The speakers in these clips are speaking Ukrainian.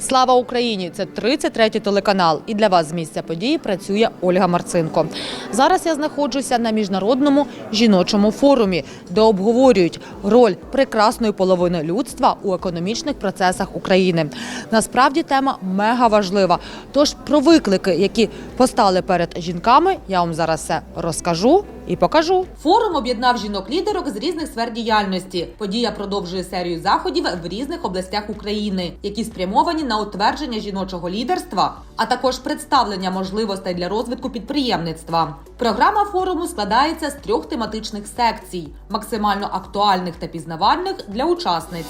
Слава Україні! Це 33-й телеканал. І для вас з місця події працює Ольга Марцинко. Зараз я знаходжуся на міжнародному жіночому форумі, де обговорюють роль прекрасної половини людства у економічних процесах України. Насправді тема мега важлива. Тож про виклики, які постали перед жінками, я вам зараз все розкажу і покажу. Форум об'єднав жінок-лідерок з різних сфер діяльності. Подія продовжує серію заходів в різних областях України, які спрямовані на утвердження жіночого лідерства, а також представлення можливостей для розвитку підприємництва. Програма форуму складається з трьох тематичних секцій, максимально актуальних та пізнавальних для учасниць.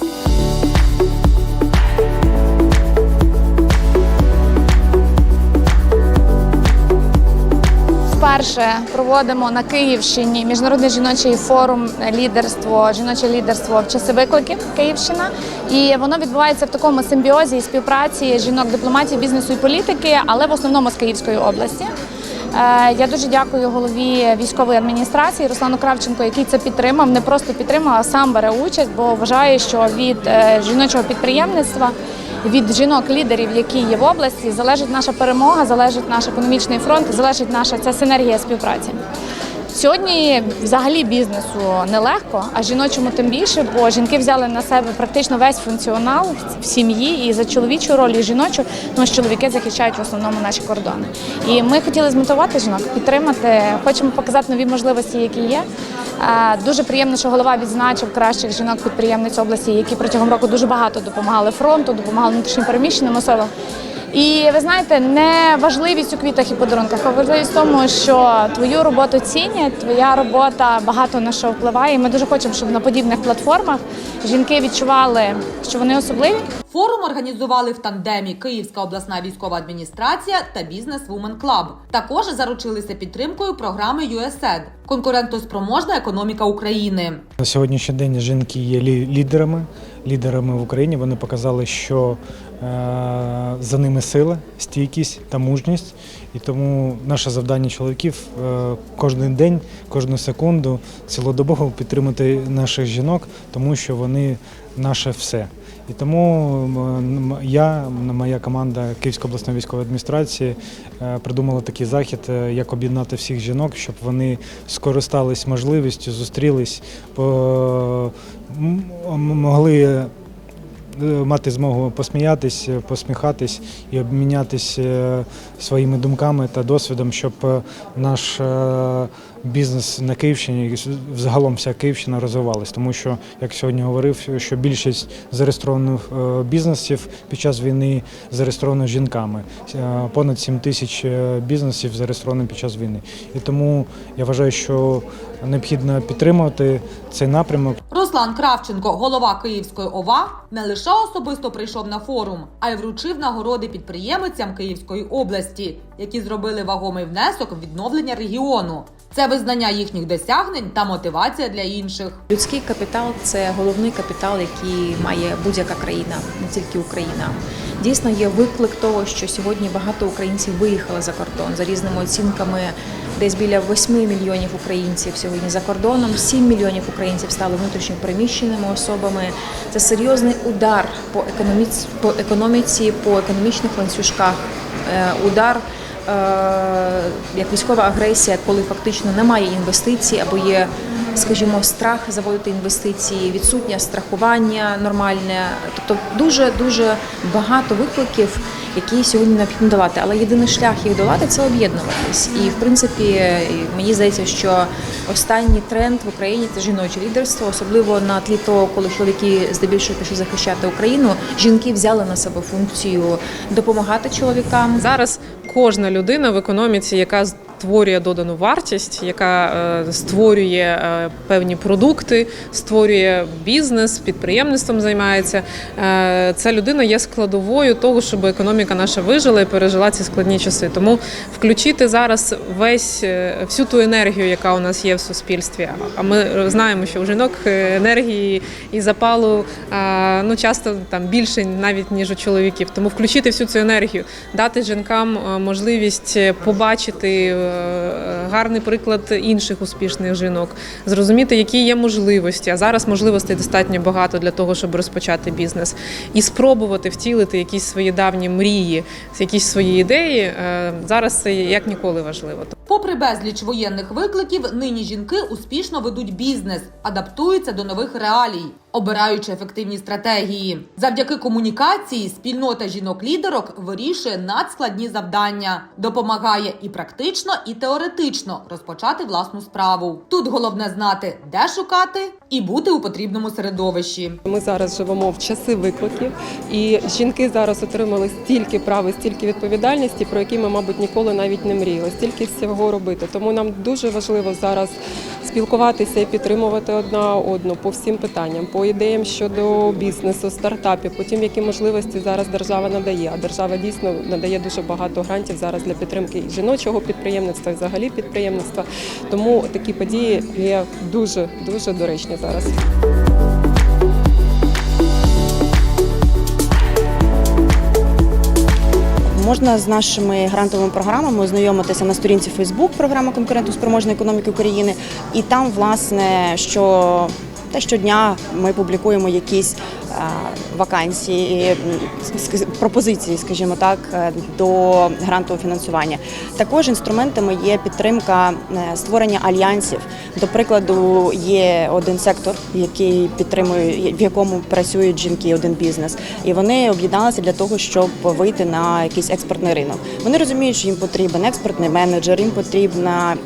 Вперше проводимо на Київщині міжнародний жіночий форум лідерство, жіноче лідерство в часи викликів Київщина. І воно відбувається в такому симбіозі і співпраці жінок дипломатії, бізнесу і політики, але в основному з Київської області. Е, Я дуже дякую голові військової адміністрації Руслану Кравченко, який це підтримав. Не просто підтримав, а сам бере участь, бо вважає, що від е, жіночого підприємництва від жінок-лідерів, які є в області, залежить наша перемога, залежить наш економічний фронт, залежить наша ця синергія співпраці. Сьогодні взагалі бізнесу нелегко, а жіночому тим більше, бо жінки взяли на себе практично весь функціонал в сім'ї і за чоловічу роль, і жіночу, тому що чоловіки захищають в основному наші кордони. І ми хотіли змотивувати жінок, підтримати, хочемо показати нові можливості, які є. Дуже приємно, що голова відзначив кращих жінок-підприємниць області, які протягом року дуже багато допомагали фронту, допомагали внутрішньо переміщеним особам. І ви знаєте, не важливість у квітах і подарунках, а важливість в тому, що твою роботу цінять, твоя робота багато на що впливає. І ми дуже хочемо, щоб на подібних платформах жінки відчували, що вони особливі. Форум організували в тандемі Київська обласна військова адміністрація та Бізнес Women Club. Також заручилися підтримкою програми USAID – конкурентоспроможна економіка України. На сьогоднішній день жінки є лі- лідерами, лідерами в Україні. Вони показали, що е, за ними сила, стійкість та мужність. І тому наше завдання чоловіків е, кожен день, кожну секунду цілодобово підтримати наших жінок, тому що вони наше все. І тому я, моя команда Київської обласної військової адміністрації е, придумала такий захід, е, як об'єднати всіх жінок, щоб вони скористались можливістю, зустрілись, могли е, мати змогу посміятись, посміхатись і обмінятись е, своїми думками та досвідом, щоб наш бізнес на Київщині і взагалом вся Київщина розвивалась. Тому що, як сьогодні говорив, що більшість зареєстрованих е, бізнесів під час війни зареєстровано жінками. Е, Понад 7 тисяч е, бізнесів зареєстровані під час війни. І тому я вважаю, що необхідно підтримувати цей напрямок. Руслан Кравченко, голова Київської ОВА, не лише особисто прийшов на форум, а й вручив нагороди підприємицям Київської області, які зробили вагомий внесок в відновлення регіону. Це визнання їхніх досягнень та мотивація для інших. Людський капітал це головний капітал, який має будь-яка країна, не тільки Україна. Дійсно, є виклик того, що сьогодні багато українців виїхали за кордон за різними оцінками. Десь біля 8 мільйонів українців сьогодні за кордоном, 7 мільйонів українців стали внутрішньо переміщеними особами. Це серйозний удар по економіці, по економіці, по економічних ланцюжках. Е, Удар як військова агресія, коли фактично немає інвестицій або є, скажімо, страх заводити інвестиції, відсутнє страхування нормальне. Тобто дуже дуже багато викликів, які сьогодні необхідно долати. Але єдиний шлях їх долати це об'єднуватись. І в принципі, мені здається, що останній тренд в Україні це жіноче лідерство, особливо на тлі того, коли чоловіки здебільшого пішли захищати Україну. Жінки взяли на себе функцію допомагати чоловікам. Зараз кожна людина в економіці, яка створює додану вартість, яка е, створює е, певні продукти, створює бізнес, підприємництвом займається. е, Ця людина є складовою того, щоб економіка наша вижила і пережила ці складні часи. Тому включити зараз весь всю ту енергію, яка у нас є в суспільстві. А ми знаємо, що у жінок енергії і запалу ну часто там більше навіть ніж у чоловіків. Тому включити всю цю енергію, дати жінкам можливість побачити гарний приклад інших успішних жінок, зрозуміти, які є можливості. А зараз можливостей достатньо багато для того, щоб розпочати бізнес, і спробувати втілити якісь свої давні мрії, якісь свої ідеї. е, Зараз це як ніколи важливо. Попри безліч воєнних викликів, нині жінки успішно ведуть бізнес, адаптуються до нових реалій, обираючи ефективні стратегії. Завдяки комунікації спільнота жінок-лідерок вирішує надскладні завдання, допомагає і практично, і теоретично розпочати власну справу. Тут головне знати, де шукати, і бути у потрібному середовищі. Ми зараз живемо в часи викликів, і жінки зараз отримали стільки прав і стільки відповідальності, про які ми, мабуть, ніколи навіть не мріяли, стільки всього робити. Тому нам дуже важливо зараз спілкуватися і підтримувати одна одну по всім питанням, по ідеям щодо бізнесу, стартапів, потім які можливості зараз держава надає. А держава дійсно надає дуже багато грантів зараз для підтримки і жіночого підприємництва, і взагалі підприємництва. Тому такі події є дуже дуже доречні зараз. Можна з нашими грантовими програмами ознайомитися на сторінці Facebook програма конкурентоспроможної економіки України, і там, власне, що та щодня ми публікуємо якісь е, вакансії, пропозиції, скажімо так, е, до грантового фінансування. Також інструментами є підтримка е, створення альянсів. До прикладу, є один сектор, який підтримує, в якому працюють жінки, один бізнес, і вони об'єдналися для того, щоб вийти на якийсь експортний ринок. Вони розуміють, що їм потрібен експортний менеджер, їм потрібна.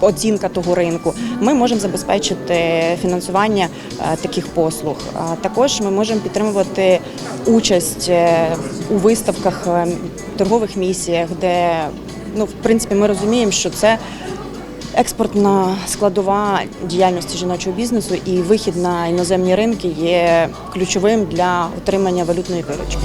Оцінка того ринку, ми можемо забезпечити фінансування е, таких послуг. Також ми можемо підтримувати участь е, у виставках, е, торгових місіях, де ну в принципі ми розуміємо, що це експортна складова діяльності жіночого бізнесу і вихід на іноземні ринки є ключовим для отримання валютної виручки.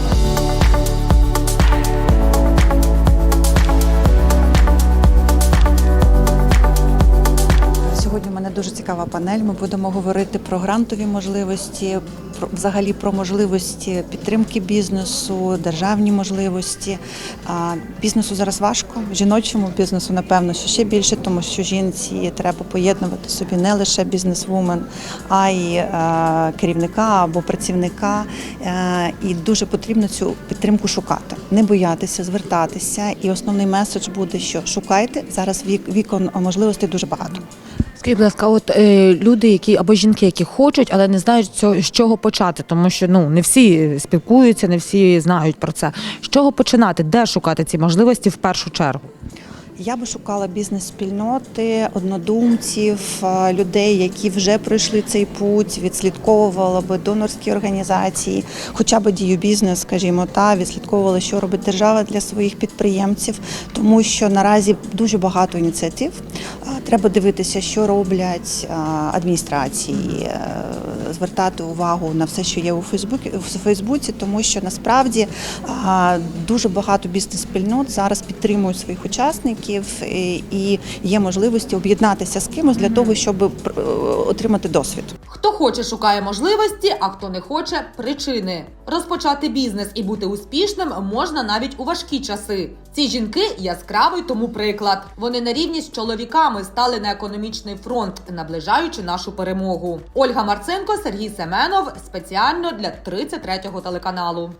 Цікава панель. Ми будемо говорити про грантові можливості, про взагалі про можливості підтримки бізнесу, державні можливості. А, Бізнесу зараз важко, жіночому бізнесу, напевно, що ще більше, тому що жінці треба поєднувати собі не лише бізнесвумен, а й е, керівника або працівника. Е, І дуже потрібно цю підтримку шукати, не боятися, звертатися. І основний меседж буде, що шукайте зараз вік вікон можливостей дуже багато. Скажіть, будь ласка, от е, люди, які або жінки, які хочуть, але не знають цього, з чого почати, тому що ну не всі спілкуються, не всі знають про це. З чого починати, де шукати ці можливості в першу чергу? Я би шукала бізнес-спільноти, однодумців, е, людей, які вже пройшли цей путь, відслідковувала би донорські організації, хоча б дію бізнес, скажімо, та відслідковувала, що робить держава для своїх підприємців, тому що наразі дуже багато ініціатив. Е, Треба дивитися, що роблять е, адміністрації, звертати увагу на все, що є у Фейсбуці, в Фейсбуці, тому що насправді дуже багато бізнес-спільнот зараз підтримують своїх учасників і, і є можливості об'єднатися з кимось для того, щоб пр- отримати досвід. Хто хоче, шукає можливості, а хто не хоче причини. Розпочати бізнес і бути успішним можна навіть у важкі часи. Ці жінки яскравий тому приклад. Вони на рівні з чоловіками стали на економічний фронт, наближаючи нашу перемогу. Ольга Марценко, Сергій Семенов спеціально для 33-го телеканалу.